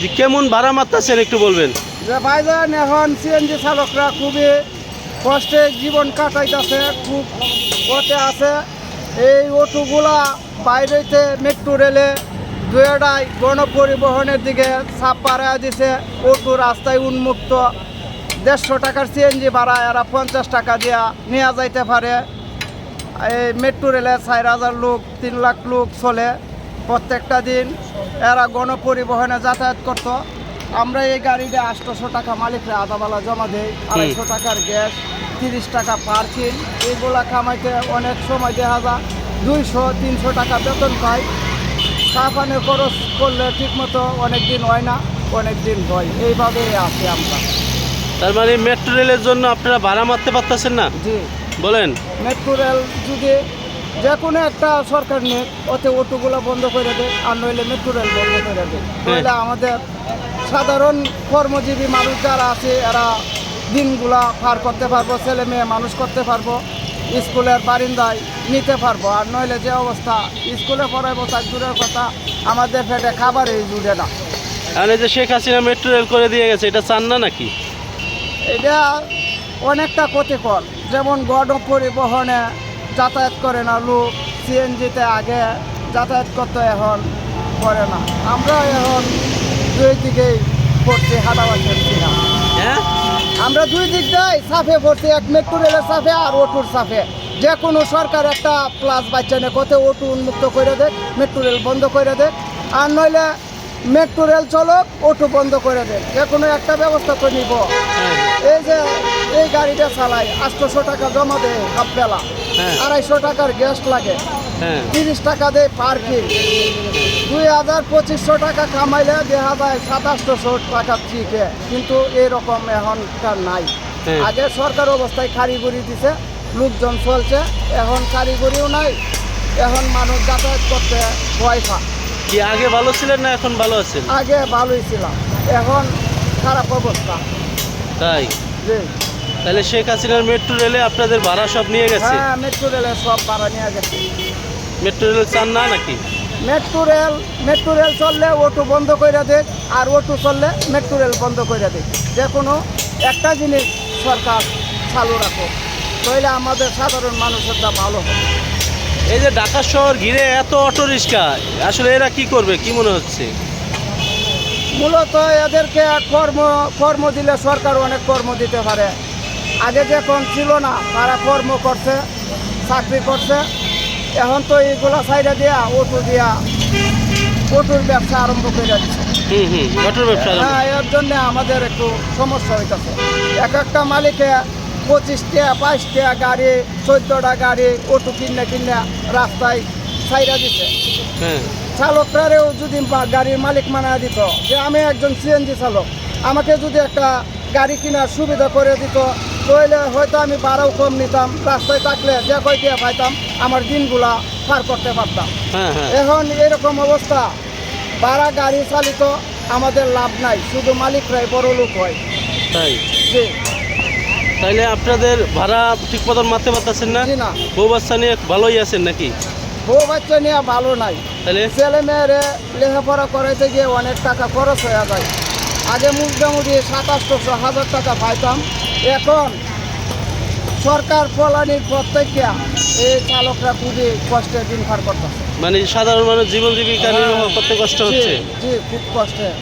যে কেমন ভাড়া মারতেছেন একটু বলবেন? ভাইজান, এখন সিএনজি চালকরা খুবই কষ্টে জীবন কাটাইতেছে, খুব কষ্টে আছে। এই অটোগুলা বাইরেতে মেট্রো রেলে দুয়েডাই গণপরিবহনের দিকে চাপ পাড়া দিছে। অটো রাস্তায় উন্মুক্ত। দেড়শো টাকার সিএনজি ভাড়া, এরা পঞ্চাশ টাকা দিয়া নেওয়া যাইতে পারে। এই মেট্রো রেলে চার হাজার লোক, তিন লাখ লোক চলে প্রত্যেকটা দিন। এরা গণপরিবহনে যাতায়াত করতো। আমরা এই গাড়িতে আটশোশো টাকা মালিকরা আদাবালা জমা দেই আড়াইশো টাকার গ্যাস তিরিশ টাকা পার্কিং এইগুলা কামাইতে অনেক সময় দেখা যায়। দুইশো তিনশো টাকা বেতন পাই। চা পানি খরচ করলে ঠিকমতো অনেক দিন হয় না অনেক দিন হয়। এইভাবেই আছি আমরা। তার মানে মেট্রো রেলের জন্য আপনারা ভাড়া মারতে পারতেছেন না? জি। বলেন। মেট্রো রেল যদি যে কোনো একটা সরকার নিয়ে ওতে অটোগুলো বন্ধ করে দেয় আর নইলে মেট্রো রেল বন্ধ করে দেয় নইলে আমাদের সাধারণ কর্মজীবী মানুষ যারা আছে এরা দিনগুলা পার করতে পারব ছেলে মেয়ে মানুষ করতে পারব স্কুলের বারিন্দায় নিতে পারব। আর নইলে যে অবস্থা স্কুলে পড়াইবো তার দূরের কথা আমাদের পেটে খাবারই জুড়ে না। আর এই যে শেখ হাসিনা মেট্রো রেল করে দিয়ে গেছে এটা চান না নাকি? এটা অনেকটা ক্ষতিকর। যেমন গণ পরিবহনে যাতায়াত করে না লোক সিএনজিতে আগে যাতায়াত করতে এখন করে না। আমরা এখন দুই দিকেই পড়ছি করছি না। হ্যাঁ? আমরা দুই দিক যাই সাফে পড়ছি এক মেট্রো রেলের সাফে আর অটোর সাফে। যে কোনো সরকার একটা প্লাস বাচ্চা নিয়ে কত অটো উন্মুক্ত করে দেয় মেট্রো রেল বন্ধ করে দেয় আর নইলে মেট্রো রেল চলক অটো বন্ধ করে দেয় যে কোনো একটা ব্যবস্থা করে নিব। হ্যাঁ। এই যে এই গাড়িটা চালাই আটশোশো টাকা জমা দেয় হাফ বেলা হ্যাঁ। আড়াইশো টাকার গ্যাস লাগে। হ্যাঁ। তিরিশ টাকা দেয় পার্কিং। দুই হাজার পঁচিশশো টাকা কামাইলে দেখা যায় সাতাশশো টাকা চিকে কিন্তু এরকম এখনকার নাই। হ্যাঁ। আগে সরকার অবস্থায় কারিগরি দিছে লোকজন চলছে এখন কারিগরিও নাই এখন মানুষ যাতায়াত করতে ভয় পা কি আগে ভালো ছিলেন না এখন ভালো আছেন? আগে ভালোই ছিলাম এখন খারাপ অবস্থা। তাই? জি। তাহলে শেখ হাসিনার মেট্রো রেলে আপনাদের ভাড়া সব নিয়ে গেছে? হ্যাঁ মেট্রো রেলে সব ভাড়া নিয়ে গেছে। মেট্রো রেল চান না নাকি? মেট্রো রেল মেট্রো রেল চললে অটো বন্ধ করে দেয় আর অটো চললে মেট্রো রেল বন্ধ করে দেয় যে কোনো একটা জিনিস সরকার চালু রাখো তাহলে আমাদের সাধারণ মানুষের দাম ভালো হবে। এই যে ঢাকা শহর ঘিরে এত অটো রিক্সা আসলে এরা কি করবে কি মনে হচ্ছে? মূলত এদেরকে কর্ম কর্ম দিলে সরকার অনেক কর্ম দিতে পারে। আগে যখন ছিল না তারা কর্ম করছে চাকরি করছে। এখন তো এইগুলা সাইডে দিয়া অটো দিয়া অটোর ব্যবসা আরম্ভ করে আরম্ভ। হ্যাঁ এর জন্য আমাদের একটু সমস্যা হইতেছে। এক একটা মালিকে পঁচিশটা বাইশটা গাড়ি চোদ্দটা গাড়ি অটো কিনে কিনে রাস্তায় সাইরা দিচ্ছে হ্যাঁ। চালকরারেও যদি গাড়ির মালিক মানা দিত যে আমি একজন সিএনজি চালক আমাকে যদি একটা গাড়ি কেনার সুবিধা করে দিত তাহলে হয়তো আমি ভাড়াও কম নিতাম রাস্তায় থাকলে যে কয়টা পাইতাম আমার দিনগুলা পার করতে পারতাম। হ্যাঁ হ্যাঁ। এখন এরকম অবস্থা ভাড়া গাড়ি চালিত আমাদের লাভ নাই শুধু মালিকরাই বড় লোক হয়। তাই? জি। তাইলে আপনাদের ভাড়া ঠিক মতন মারতে পারতেছেন না? জি না। বউ বাচ্চা নিয়ে ভালোই আছেন নাকি? বউ বাচ্চা নিয়ে ভালো নাই। তাহলে ছেলে মেয়েরে লেখাপড়া করাইতে গিয়ে অনেক টাকা খরচ হয়ে যায়। আগে মোটামুটি সাতাশশো হাজার টাকা পাইতাম এখন সরকার ফলানির প্রত্যেককে এই চালকরা খুবই কষ্টে দিন পার করতেছে। মানে সাধারণ মানুষ জীবন জীবিকা নির্বাহ করতে কষ্ট হচ্ছে। জি খুব কষ্টে।